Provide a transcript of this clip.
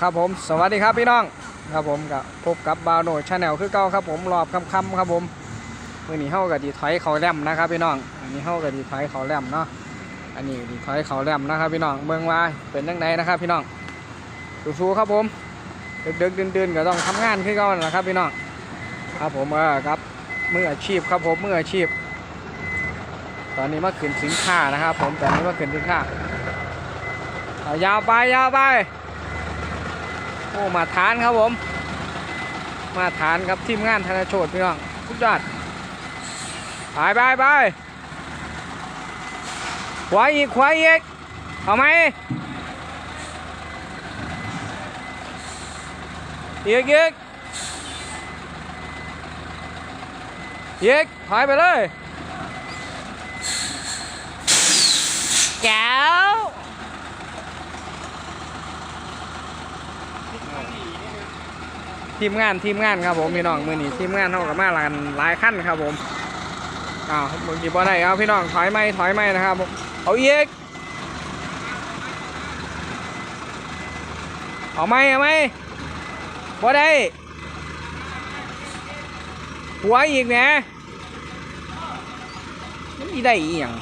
ครับผมสวัสดีครับพี่น้องครับผมกับพบกับบาวโนชาแนลคือเก่าครับผมรอบค่ำๆครับผมมื่อนี้เฮากับดีถอยเขาแลมนะครับพี่น้องอันนี้เฮากับดีถอยเขาแลมเนาะอันนี้ดีถอยเขาแลมนะครับพี่น้องเมืองว่าเป็นยังไงนะครับ พี่น้องสู้ๆครับผมดึกๆดื่นๆก็ต้องทำงานขึ้นก่อนนะครับพี่น้องครับผมเออครับมืออาชีพครับผมมืออาชีพ ตอนนี้มาขึ้นสินค้านะครับ ผมตอนนี้มาขึ้นสินค้ายาวไปยาวไป โอ้มาทานครับผม มาทานครับทีมงานธนาโชตพี่น้องทุกยอดไปไปไปขวาอีกขวาอีกเอาไหมอีกอีกอีกถอยไปเลยแก้ว ทีมงานทีมงานครับผมพี่น้องมือนี้ทีมงานเท่ากับมาหลายหลายขั้นครับผมอ้าวมึงกี่บ่ได้เอาพี่น้องถอยไม่ถอยไม่นะครับผมเอาอีกเอาไหมเอาไหมบ่ได้หัวอีกเนี่ยมันอีได้อีหยัง